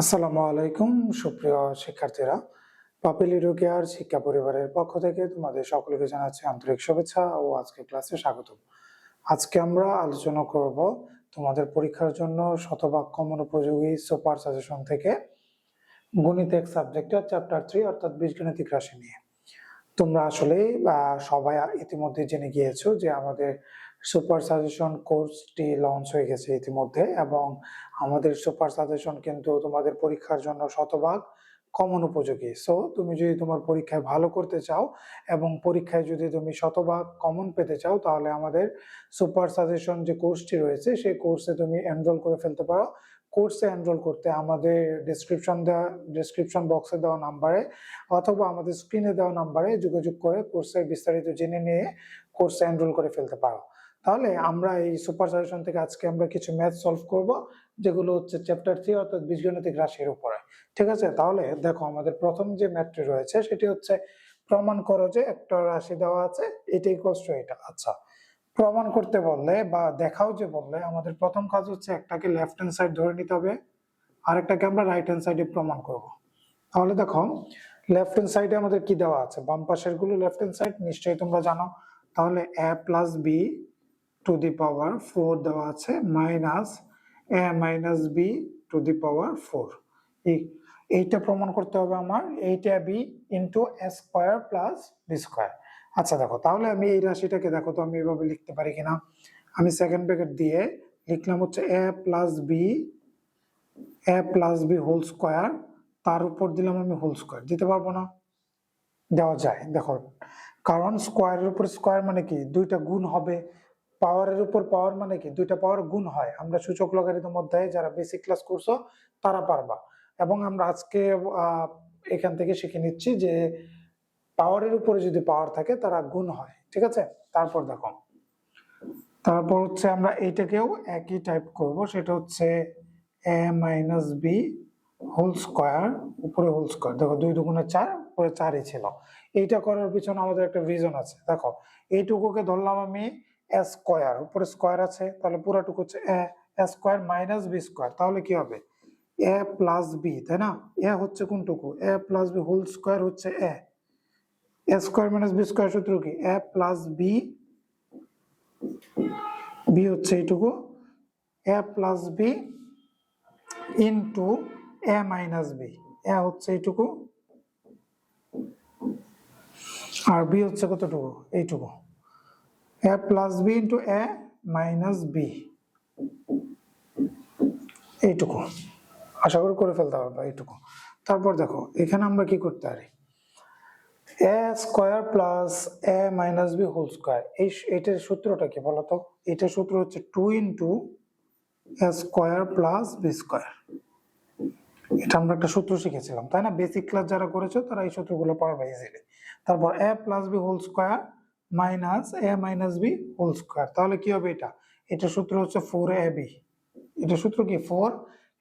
আসসালামু আলাইকুম, সুপ্রিয় শিক্ষার্থীরা। পাপিলি রোকেয়ার শিক্ষা পরিবারের পক্ষ থেকে তোমাদের সকলকে জানাচ্ছি আন্তরিক শুভেচ্ছা ও আজকে ক্লাসে স্বাগত আজকে আমরা আলোচনা করব তোমাদের পরীক্ষার জন্য শতভাগ কমন উপযোগী সুপার সাজেশন থেকে গণিত এক সাবজেক্টের চ্যাপ্টার থ্রি অর্থাৎ বীজগণিতিক রাশি নিয়ে। তোমরা আসলে সবাই ইতিমধ্যে জেনে গিয়েছো যে আমাদের সুপার সাজেশন কোর্সটি লঞ্চ হয়ে গেছে ইতিমধ্যে এবং আমাদের সুপার সাজেশন কিন্তু তোমাদের পরীক্ষার জন্য শতভাগ কমন উপযোগী। সো তুমি যদি তোমার পরীক্ষায় ভালো করতে চাও এবং পরীক্ষায় যদি তুমি শতভাগ কমন পেতে চাও, তাহলে আমাদের সুপার সাজেশন যে কোর্সটি রয়েছে, সেই কোর্সে তুমি এনরোল করে ফেলতে পারো। কোর্সে এনরোল করতে আমাদের ডিসক্রিপশন দেওয়া ডিসক্রিপশন বক্সে দেওয়া নাম্বারে অথবা আমাদের স্ক্রিনে দেওয়া নাম্বারে যোগাযোগ করে কোর্সের বিস্তারিত জেনে নিয়ে কোর্সে এনরোল করে ফেলতে পারো। তাহলে আমরা এই সুপার সাজেশন থেকে আজকে আমরা কিছু ম্যাথ সলভ করব, যেগুলো হচ্ছে চ্যাপ্টার থ্রি অর্থাৎ বীজগণিতিক রাশির উপরে। ঠিক আছে? তাহলে দেখো আমাদের প্রথম যে ম্যাথটি রয়েছে, সেটি হচ্ছে প্রমাণ করো যে একটা রাশি দেওয়া আছে এটাই কষ্ট এটা। আচ্ছা প্রমাণ করতে বললে বা দেখাও যে বললে, আমাদের প্রথম কাজ হচ্ছে একটাকে লেফট হ্যান্ড সাইড ধরে নিতে হবে, আর আরেকটাকে আমরা রাইট হ্যান্ড সাইডে প্রমাণ করব। তাহলে দেখো লেফট হ্যান্ড সাইডে আমাদের কি দেওয়া আছে? বাম পাশেরগুলো লেফট হ্যান্ড সাইড নিশ্চয়ই তোমরা জানো। তাহলে A plus B to the power four দেওয়া আছে, minus A, minus B to the power four. এইটা প্রমাণ করতে হবে আমার, এইটা B into square plus B square. আচ্ছা দেখো, তাহলে আমি এই রাশিটাকে, দেখো, তো আমি এভাবে লিখতে পারি কিনা? আমি সেকেন্ড ব্র্যাকেট দিয়ে লিখলাম হচ্ছে A plus B, A plus B whole square, তার উপর দিলাম আমি হোল স্কোয়ার। দিতে পারব না? দেওয়া যায়, দেখো। কারণ স্কোয়ারের উপর স্কোয়ার মানে কি? দুইটা গুণ হবে। পাওয়ারের উপর পাওয়ার মানে কি? দুইটা পাওয়ার গুণ হয়। আমরা সূচক লগারিদম অধ্যায়ে যারা বেসিক ক্লাস করছ, তারা পারবা। এবং আমরা আজকে এখান থেকে শিখে নিচ্ছি যে পাওয়ারের উপরে যদি পাওয়ার থাকে, তারা গুণ হয়। ঠিক আছে? তারপর দেখো। তারপর হচ্ছে আমরা এইটাকেও একই টাইপ করব। সেটা হচ্ছে A minus B whole square উপরে হোল স্কোয়ার দেখো, দুই দুগুণে চার, উপরে চারই ছিল। এইটা করার পিছনে আমাদের একটা রিজন আছে। দেখো, এইটুকুকে ধরলাম আমি এ স্কোয়ার উপরে স্কোয়ার আছে, তাহলে পুরোটুকু হচ্ছে A square minus B square তাহলে কি হবে? এ প্লাস বি তাই না? এ হচ্ছে কোনটুকু? A plus B whole square হচ্ছে A A square minus B square সূত্র কি? এ প্লাস বি বি হচ্ছে এইটুকু। A plus B into A minus B A হচ্ছে এইটুকু। আর বি হচ্ছে কতটুকু? এইটুকু। A plus B into A minus B এইটুকু। আশা করি করে ফেলতে পারব এইটুকু। তারপর দেখো, এখানে আমরা কি করতে পারি? A square plus A minus B whole square এই এটার সূত্রটা কি বলতো এটার সূত্র হচ্ছে two into A square plus B square এটা আমরা একটা সূত্র শিখেছিলাম, তাই না? বেসিক ক্লাস যারা করেছ, তারা এই সূত্রগুলো পারবে ইজিলি তারপর A plus B whole square minus A minus B whole square. তাহলে কি হবে এটা? এটা সূত্র হচ্ছে ফোর এ বি এটা সূত্র কি? ফোর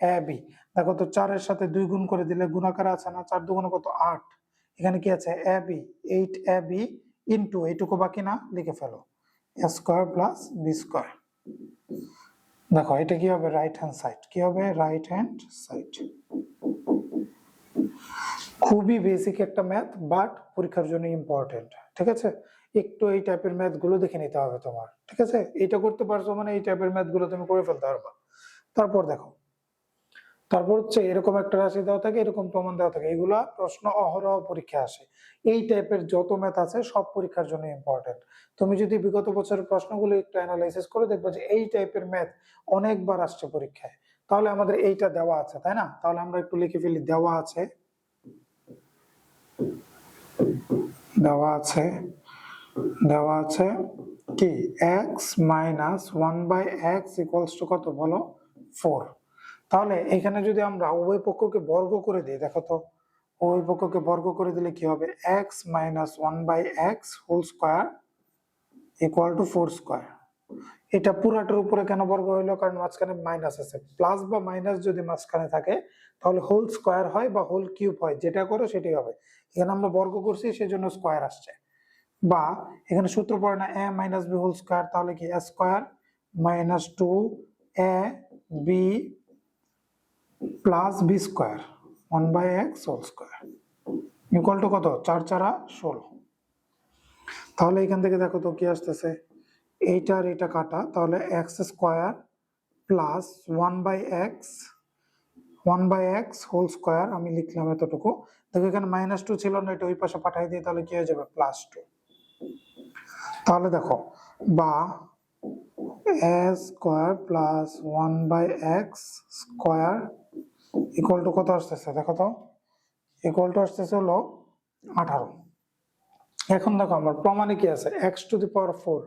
এ বি দেখো তো চারের সাথে দুই গুণ করে দিলে গুণাকার আছে না? চার দুগুণ কত? আট। এখানে কি আছে? A B eight A B into এইটুকু বাকি না? লিখে ফেলো। A square plus B square দেখো, এটা কি হবে? রাইট হ্যান্ড সাইড কি হবে? রাইট হ্যান্ড সাইড খুবই বেসিক একটা ম্যাথ বাট পরীক্ষার জন্য ইম্পর্টেন্ট ঠিক আছে? একটু এই টাইপের ম্যাথগুলো দেখে নিতে হবে তোমার, ঠিক আছে? এটা করতে পারছ মানে এই টাইপের ম্যাথগুলো তুমি করে ফেলতে পারবা। তারপর দেখো, তারপর হচ্ছে এরকম একটা রাশি দেওয়া থাকে, এরকম প্রমাণ দেওয়া থাকে। এগুলা প্রশ্ন অহরহ পরীক্ষা আসে। এই টাইপের যত ম্যাথ আছে সব পরীক্ষার জন্য ইম্পর্টেন্ট তুমি যদি বিগত বছরের প্রশ্নগুলো একটু অ্যানালাইসিস করে দেখবে যে এই টাইপের ম্যাথ অনেকবার আসছে পরীক্ষায়। তাহলে আমাদের এইটা দেওয়া আছে, তাই না? তাহলে আমরা একটু লিখে ফেলি, দেওয়া আছে। দেওয়া আছে। দেওয়া আছে কি? X minus one by X equals to কত বলো? ফোর তাহলে এখানে যদি আমরা উভয় পক্ষকে বর্গ করে দিই, দেখো তো, উভয় পক্ষকে বর্গ করে দিলে কি হবে? X minus one by X whole square equal to four square এটা পুরাটার উপরে কেন বর্গ হইল? কারণ মাঝখানে মাইনাস আছে। প্লাস বা মাইনাস যদি মাঝখানে থাকে, তাহলে হোল স্কোয়ার হয় বা হোল কিউব হয়। যেটা করো সেটাই হবে। এখানে আমরা বর্গ করছি, সেজন্য স্কোয়ার আসছে। বা এখানে সূত্র পড়ে না A minus B whole square তাহলে কি? A square minus two A B plus B square one by X whole square equal to কত? চার চারা ষোলো। তাহলে এখান থেকে দেখো তো কি আসতেছে? এইটা আর এটা কাটা, তাহলে X square plus one by X one by X whole square আমি লিখলাম এতটুকু। দেখো এখানে মাইনাস টু ছিল না, এটা ওই পাশে পাঠাই দিই তাহলে কি হয়ে যাবে? প্লাস টু তাহলে দেখো, বা A square plus one by X square equal to কত আসতেছে? দেখো তো ইকুয়াল টু আসতেছে হলো আঠারো। এখন দেখো আমার প্রমাণে কি আছে? X to the power four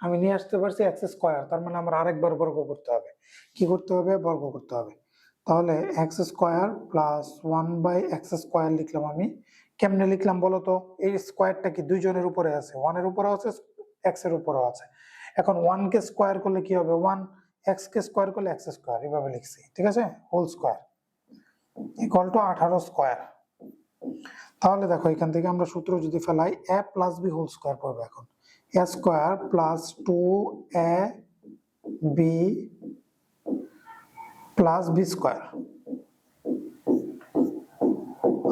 আমি নিয়ে আসতে পারছি এক্স স্কোয়ার তার মানে আমার আরেকবার বর্গ করতে হবে। কি করতে হবে? বর্গ করতে হবে। তাহলে x square plus one by x square লিখলাম আমি। কেমনে লিখলাম বলো তো? এই স্কোয়ারটা কি দুইজনের উপরে আছে? ওয়ানের উপরে আছে এক্সের উপরেও আছে। এখন ওয়ান কে স্কোয়ার করলে কি হবে? ওয়ান এক্স কে স্কোয়ার করলে এক্স স্কোয়ার এভাবে লিখছি, ঠিক আছে? হোল স্কোয়ার ইকুয়াল টু আঠারো স্কোয়ার তাহলে দেখো, এখান থেকে আমরা সূত্র যদি ফেলাই a plus b whole square পড়বে এখন। A square plus two a b plus b square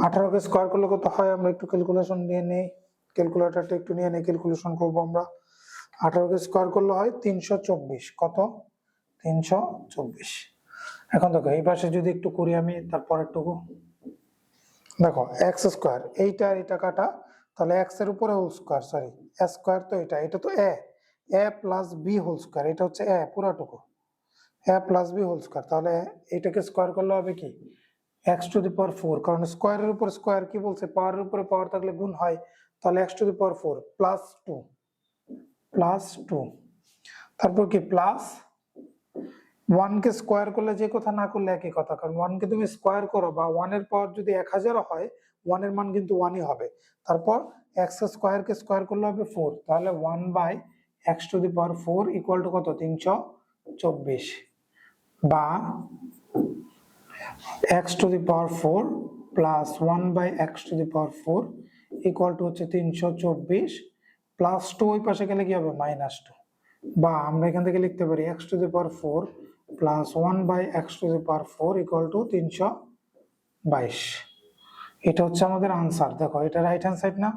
আঠারোকে square করলে কত হয়? আমরা একটু ক্যালকুলেশন নিয়ে নেই। ক্যালকুলেটরটা একটু নিয়ে নেই ক্যালকুলেশন করব আমরা। আঠারোকে স্কোয়ার করলে হয় তিনশো চব্বিশ। কত? তিনশো চব্বিশ। এখন দেখো, এই পাশে যদি একটু করি আমি তারপর একটু দেখো এক্স স্কোয়ার এইটা এটা কাটা, তাহলে এক্সের উপরে হোল স্কোয়ার সরি স্কোয়ার তো এটা এটা তো a a plus b whole square এটা হচ্ছে এ পুরাটুকু। A plus b whole square তাহলে এটাকে স্কোয়ার করলে হবে কি? X to the power four কারণ স্কোয়ারের উপর স্কোয়ার কি বলছে? পাওয়ারের উপরে পাওয়ার থাকলে গুণ হয়, তাহলে x to the power four plus two plus two তারপর কি প্লাস ওয়ান কে স্কোয়ার করলে যে কথা না করলে একই কথা, কারণ ওয়ান কে তুমি স্কোয়ার করো বা ওয়ানের পাওয়ার যদি এক হাজারও হয় ওয়ানের মান কিন্তু ওয়ানই হবে। তারপর এক্স স্কোয়ার কে স্কোয়ার করলে হবে ফোর তাহলে one by x to the power four equal to কত? তিনশো চব্বিশ। বা x to the power four plus one by x to the power four equal to হচ্ছে তিনশো চব্বিশ। প্লাস টু ওই পাশে গেলে কি হবে? মাইনাস টু বা আমরা এখান থেকে লিখতে পারি x to the power four plus one by x to the power four equal to তিনশো বাইশ। এটা হচ্ছে আমাদের আনসার দেখো, এটা রাইট হ্যান্ড সাইড না?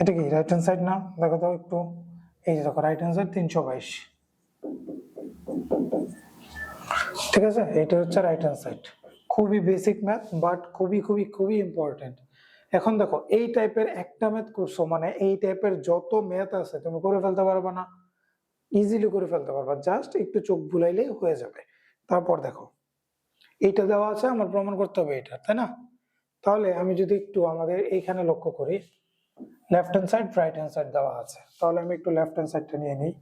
এটা কি রাইট হ্যান্ড সাইড না? দেখো তো একটু। এই যে দেখো রাইট হ্যান্ড সাইড তিনশো বাইশ। ঠিক আছে? এটা হচ্ছে রাইট হ্যান্ড সাইড খুবই বেসিক ম্যাথ বাট খুবই খুবই খুবই ইম্পর্টেন্ট এখন দেখো, এই টাইপের একটা ম্যাথ করছ মানে এই টাইপের যত ম্যাথ আছে, তুমি করে ফেলতে পারবে না। ইজিলি করে ফেলতে পারবা জাস্ট একটু চোখ বুলাইলেই হয়ে যাবে। তারপর দেখো, এইটা দেওয়া আছে, আমার প্রমাণ করতে হবে এটা, তাই না? তাহলে আমি যদি একটু আমাদের এইখানে লক্ষ্য করি left hand side right hand side দেওয়া আছে। তাহলে আমি একটু লেফট হ্যান্ড সাইডটা নিয়ে নিই।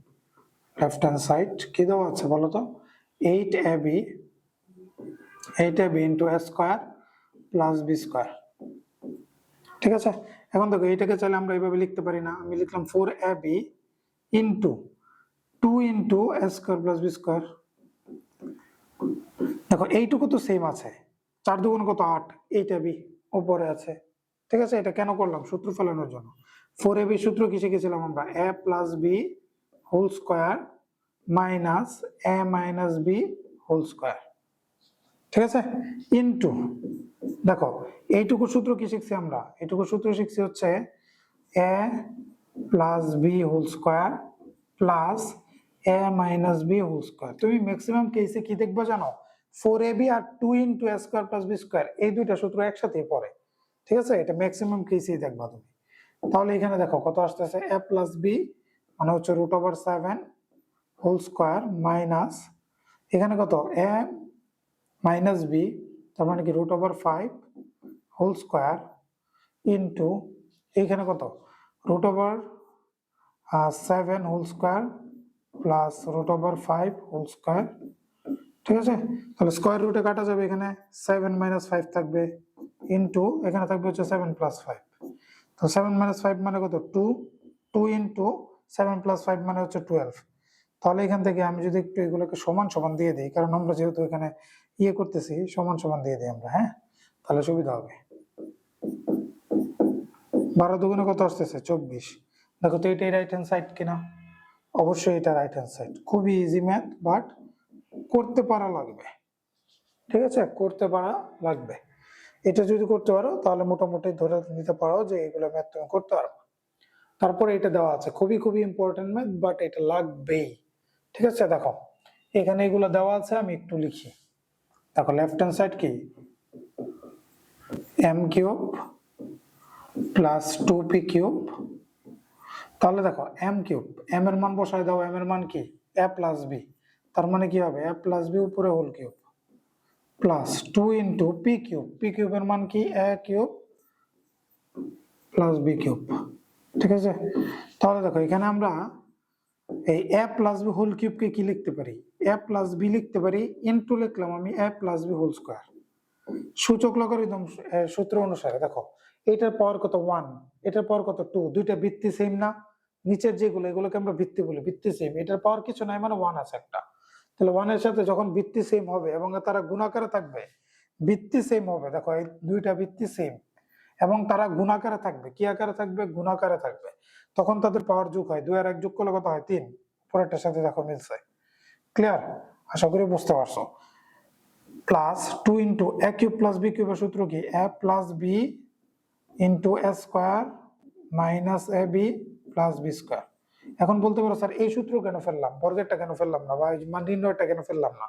লেফট হ্যান্ড সাইড কি দেওয়া আছে বলো তো? Eight a b eight a b into a square plus b square ঠিক আছে? এখন দেখো, এইটাকে চাইলে আমরা এইভাবে লিখতে পারি না। আমি লিখলাম four a b into two into a square plus b square দেখো, এইটুকু তো সেম আছে। চার দুগুণ কত? আট। এইটা বি উপরে আছে। ঠিক আছে? এটা কেন করলাম? সূত্র ফেলানোর জন্য। ফোর এ বি সূত্র কি শিখেছিলাম আমরা? A plus b whole square minus a minus b whole square ঠিক আছে? ইনটু দেখো, এইটুকু সূত্র কি শিখছি আমরা? এইটুকু সূত্র শিখছি হচ্ছে a plus b whole square plus a minus b whole square তুমি ম্যাক্সিমাম কেসে কি দেখবে জানো? Four A B R two into a square plus b square এই দুইটা সূত্র একসাথেই পড়ে। ঠিক আছে? এটা ম্যাক্সিমাম কেসেই দেখবা তুমি। তাহলে এখানে দেখো কত আসতেছে? এ প্লাস বি মানে হচ্ছে root over seven whole square minus এখানে কত? এ মাইনাস বি তার মানে কি root over five whole square into এইখানে কত? Root over seven whole square plus root over five whole square ঠিক আছে? তাহলে স্কোয়ার রুটে কাটা যাবে এখানে সেভেন মাইনাস ফাইভ থাকবে ইন্টু এখানে থাকবে হচ্ছে সেভেন প্লাস ফাইভ তো সেভেন মাইনাস ফাইভ মানে কত? Two two into seven plus five মানে হচ্ছে টুয়েলভ তাহলে এখান থেকে আমি যদি একটু এগুলোকে সমান সমান দিয়ে দিই, কারণ আমরা যেহেতু এখানে ইয়ে করতেছি, সমান সমান দিয়ে দিই আমরা হ্যাঁ? তাহলে সুবিধা হবে। বারো দুগুণে কত আসতেছে? চব্বিশ। দেখো তো এটাই রাইট হ্যান্ড সাইড কিনা? অবশ্যই এটা রাইট হ্যান্ড সাইড খুবই ইজি ম্যাথ বাট করতে পারা লাগবে। ঠিক আছে? করতে পারা লাগবে। এটা যদি করতে পারো, তাহলে মোটামুটি ধরে নিতে পারো যে এগুলো ম্যাথ তুমি করতে পারো। তারপরে এটা দেওয়া আছে। খুবই খুবই ইম্পর্টেন্ট ম্যাথ বাট এটা লাগবেই। ঠিক আছে? দেখো, এখানে এগুলো দেওয়া আছে, আমি একটু লিখি। দেখো লেফট হ্যান্ড সাইড কি? M cube plus two p cube তাহলে দেখো এম কিউব এম এর মান বসায় দাও এম এর মান কি? এ প্লাস বি তার মানে কি হবে? এ প্লাস বি উপরে whole cube plus two into p cube p কিউবের মান কি? A cube plus b cube ঠিক আছে? তাহলে দেখো এখানে আমরা এই এ প্লাস বি হোল কিউবকে কি লিখতে পারি? এ প্লাস বি লিখতে পারি ইন্টু লিখলাম আমি a plus b whole square সূচক লগারিদম সূত্র অনুসারে, দেখো, এটার পাওয়ার কত ওয়ান এটার পাওয়ার কত টু দুইটা ভিত্তি সেম না? নিচের যেগুলো, এগুলোকে আমরা ভিত্তি বলি, ভিত্তি সেম এটার পাওয়ার কিছু নাই মানে ওয়ান আছে একটা। তাহলে ওয়ানের সাথে যখন ভিত্তি সেম হবে, এবং তারা গুণাকারে থাকবে, ভিত্তি সেম হবে, দেখো, এই দুইটা ভিত্তি সেম এবং তারা গুণাকারে থাকবে, কি আকারে থাকবে? গুণাকারে থাকবে। তখন তাদের পাওয়ার যোগ হয়, দুই আর এক যোগ করলে কত হয়? তিন। পরেরটার সাথে দেখো মিলছে। ক্লিয়ার আশা করি বুঝতে পারছ। Plus two into a cube plus b কিউবের সূত্র কি? A plus b into a square minus a b plus b square এখন বলতে পারো, স্যার, এই সূত্র কেন ফেললাম? বর্গেরটা কেন ফেললাম না? বা মান নির্ণয়টা কেন ফেললাম না?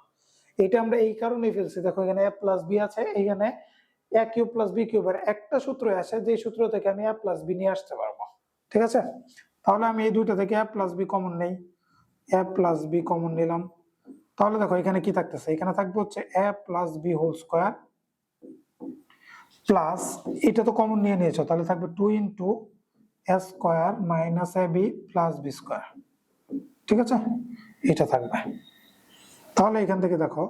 এটা আমরা এই কারণেই ফেলছি। দেখো, এখানে এ প্লাস বি আছে এখানে এ কিউব প্লাস বি কিউবের একটা সূত্র আছে যে সূত্র থেকে আমি এ প্লাস বি নিয়ে আসতে পারব। ঠিক আছে? তাহলে আমি এই দুইটা থেকে এ প্লাস বি কমন নেই। এ প্লাস বি কমন নিলাম। তাহলে দেখো, এখানে কি থাকতেছে? এখানে থাকবে হচ্ছে a plus b whole square plus এটা তো কমন নিয়ে নিয়েছো, তাহলে থাকবে two into a square minus a b plus b square ঠিক আছে? এটা থাকবে। তাহলে এখান থেকে দেখো,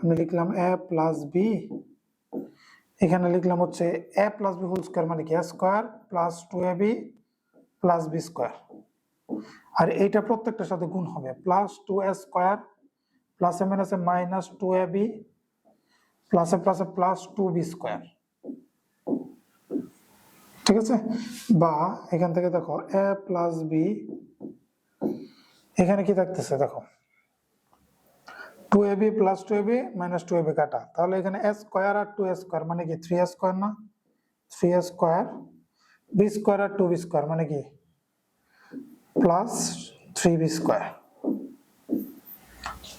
আমি লিখলাম এ প্লাস বি এখানে লিখলাম হচ্ছে a plus b whole square মানে কি? A square plus two a b plus b square আর এইটা প্রত্যেকটার সাথে গুণ হবে। প্লাস টু এ স্কোয়ার প্লাসে মাইনাসে মাইনাস টু এ বি প্লাসে প্লাসে প্লাস টু বি স্কোয়ার ঠিক আছে? বা এখান থেকে দেখো এ প্লাস বি এখানে কি থাকতেছে দেখো? Two a b plus two a b minus two a b কাটা। তাহলে এখানে এ স্কোয়ার আর টু এ স্কোয়ার মানে কি? থ্রি এ স্কোয়ার না? Three a square b square R two B square মানে কি? Plus three b square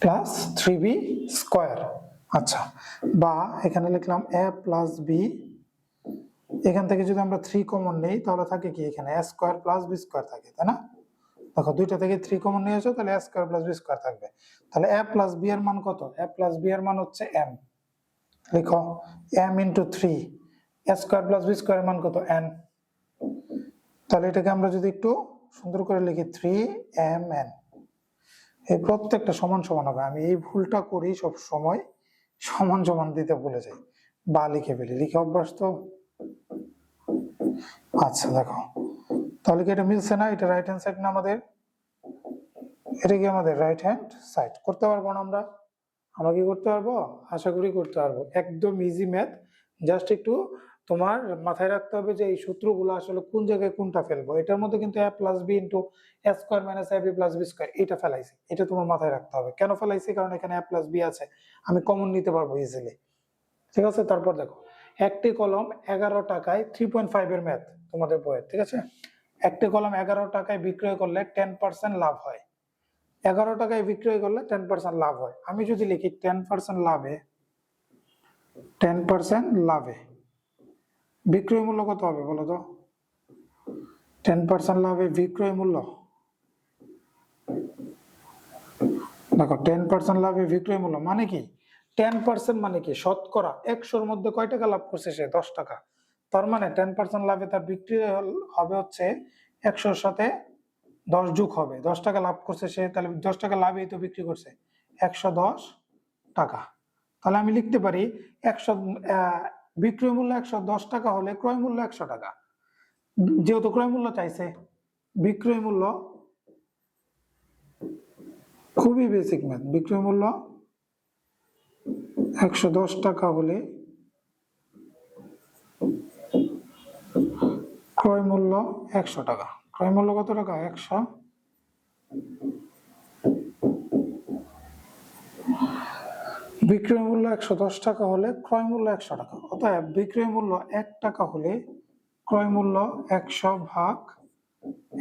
plus three b square আচ্ছা বা এখানে লিখলাম এ প্লাস বি এখান থেকে যদি আমরা থ্রি কমন নেই, তাহলে থাকে কি এখানে? A square plus b square থাকে, তাই না? দেখো, দুইটা থেকে থ্রি কমন নিয়ে এসো, তাহলে a square plus b square থাকবে। তাহলে এ প্লাস বি এর মান কত? এ প্লাস বি এর মান হচ্ছে এম লিখো m into three a square plus b square মান কত? এন তাহলে এটাকে আমরা যদি একটু সুন্দর করে লিখি থ্রি এম এন এই প্রত্যেকটা সমান সমান হবে। আমি এই ভুলটা করি সব সময় সমান সমান দিতে ভুলে যাই। বা লিখে ফেলি। লিখে অভ্যাস তো? আচ্ছা দেখো। তাহলে কি এটা মিলছে না? এটা রাইট হ্যান্ড সাইড না আমাদের? এটা কি আমাদের রাইট হ্যান্ড সাইড করতে পারব না আমরা? আমরা কি করতে পারব? আশা করি করতে পারব। একদম ইজি ম্যাথ জাস্ট একটু তোমার মাথায় রাখতে হবে যে এই সূত্রগুলো আসলে কোন জায়গায় কোনটা ফেলব? এটার মধ্যে কিন্তু a plus b into a square minus a b plus b square এটা ফেলাইছি। এটা তোমার মাথায় রাখতে হবে। কেন ফেলাইছি? কারণ এখানে এ প্লাস বি আছে। আমি কমন নিতে পারব ইজিলি ঠিক আছে? তারপর দেখো, একটি কলম এগারো টাকায় থ্রি পয়েন্ট ফাইভ এর ম্যাথ তোমাদের বইয়ের, ঠিক আছে? একটি কলম এগারো টাকায় বিক্রয় করলে টেন পার্সেন্ট লাভ হয়। এগারো টাকায় বিক্রয় করলে টেন পার্সেন্ট লাভ হয়। আমি যদি লিখি টেন পার্সেন্ট লাভে টেন পার্সেন্ট লাভে বিক্রয় মূল্য কত হবে বলো তো? টেন পার্সেন্ট লাভে বিক্রয় মূল্য দেখো টেন পার্সেন্ট লাভে বিক্রয় মূল্য মানে কি? টেন পার্সেন্ট মানে কি? শতকরা একশোর মধ্যে কয় টাকা লাভ করছে সে? দশ টাকা। তার মানে টেন পার্সেন্ট লাভে তার বিক্রি হবে হচ্ছে একশোর সাথে দশ যুগ হবে। দশ টাকা লাভ করছে সে, তাহলে দশ টাকা লাভেই তো বিক্রি করছে। একশো দশ টাকা। তাহলে আমি লিখতে পারি, একশো বিক্রয় মূল্য একশো দশ টাকা হলে ক্রয় মূল্য একশো টাকা। যেহেতু ক্রয় মূল্য চাইছে, বিক্রয় মূল্য খুবই বেসিক ম্যাথ বিক্রয় মূল্য একশো দশ টাকা হলে ক্রয় মূল্য একশো টাকা। ক্রয় মূল্য কত টাকা? একশো বিক্রয় মূল্য একশো দশ টাকা হলে ক্রয় মূল্য একশো টাকা। অতএব বিক্রয় মূল্য এক টাকা হলে ক্রয় মূল্য একশো ভাগ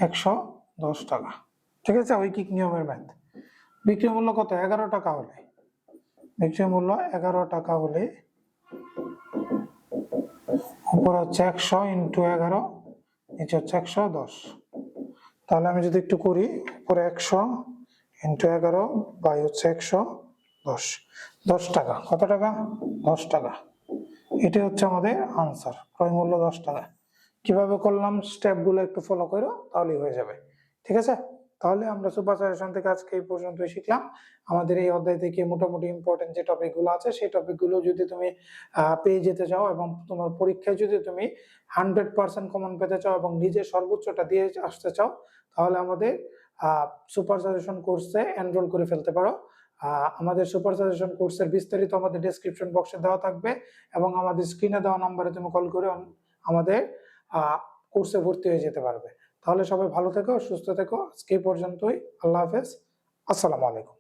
একশো দশ টাকা। ঠিক আছে? ঐকিক নিয়মের ম্যাথ বিক্রয় মূল্য কত? এগারো টাকা হলে। বিক্রয় মূল্য এগারো টাকা হলে উপর হচ্ছে একশো ইন্টু এগারো, নিচে হচ্ছে একশো দশ। তাহলে আমি যদি একটু করি, উপরে একশো ইন্টু এগারো, বাই হচ্ছে একশো দশ। দশ টাকা। কত টাকা? দশ টাকা। এটা হচ্ছে আমাদের আনসার ক্রয় মূল্য দশ টাকা। কীভাবে করলাম স্টেপগুলো একটু ফলো করো, তাহলেই হয়ে যাবে। ঠিক আছে? তাহলে আমরা সুপার সাজেশন থেকে আজকে এই পর্যন্তই শিখলাম। আমাদের এই অধ্যায় থেকে মোটামুটি ইম্পর্টেন্ট যে টপিকগুলো আছে, সেই টপিকগুলো যদি তুমি পেয়ে যেতে চাও এবং তোমার পরীক্ষায় যদি তুমি হান্ড্রেড পার্সেন্ট কমন পেতে চাও এবং নিজের সর্বোচ্চটা দিয়ে আসতে চাও, তাহলে আমাদের সুপার সাজেশন কোর্সে এনরোল করে ফেলতে পারো। আমাদের সুপার সাজেশন কোর্সের বিস্তারিত আমাদের ডেসক্রিপশন বক্সে দেওয়া থাকবে এবং আমাদের স্ক্রিনে দেওয়া নাম্বারে তুমি কল করে আমাদের কোর্সে ভর্তি হয়ে যেতে পারবে। তাহলে সবাই ভালো থেকো, সুস্থ থেকো। আজকে পর্যন্তই। আল্লাহ হাফেজ। আসসালামু আলাইকুম।